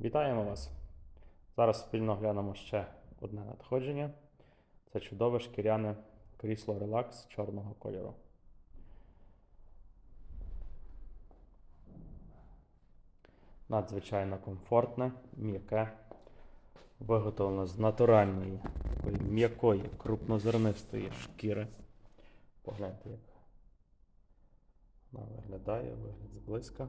Вітаємо вас! Зараз спільно глянемо ще одне надходження. Це чудове шкіряне крісло релакс чорного кольору. Надзвичайно комфортне, м'яке, виготовлено з натуральної, такої м'якої, крупнозернистої шкіри. Погляньте, як вона виглядає, вигляд зблизька.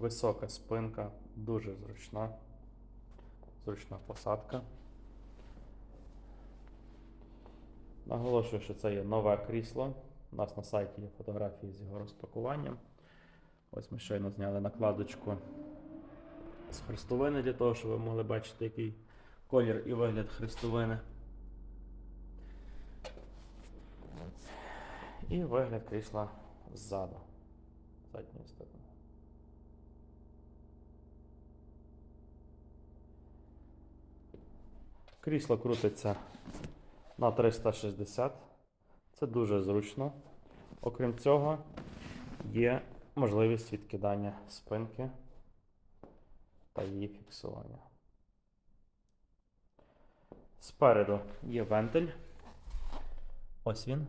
Висока спинка, дуже зручна, зручна посадка. Наголошую, що це є нове крісло. У нас на сайті є фотографії з його розпакуванням. Ось ми щойно зняли накладочку з хрестовини для того, щоб ви могли бачити, який колір і вигляд хрестовини. І вигляд крісла ззаду, задньої сторони. Крісло крутиться на 360. Це дуже зручно. Окрім цього, є можливість відкидання спинки та її фіксування. Спереду є вентиль. Ось він,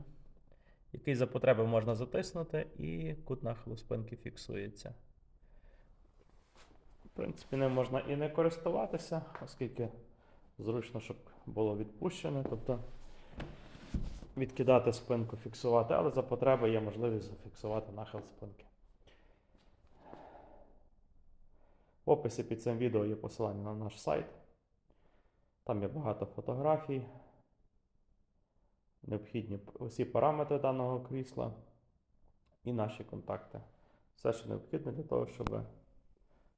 який за потреби можна затиснути, і кут нахилу спинки фіксується. В принципі, ним можна і не користуватися, оскільки зручно, щоб було відпущене. Тобто відкидати спинку, фіксувати, але за потреби є можливість зафіксувати нахил спинки. В описі під цим відео є посилання на наш сайт. Там є багато фотографій, необхідні усі параметри даного крісла і наші контакти. Все, що необхідне для того, щоб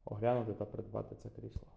оглянути та придбати це крісло.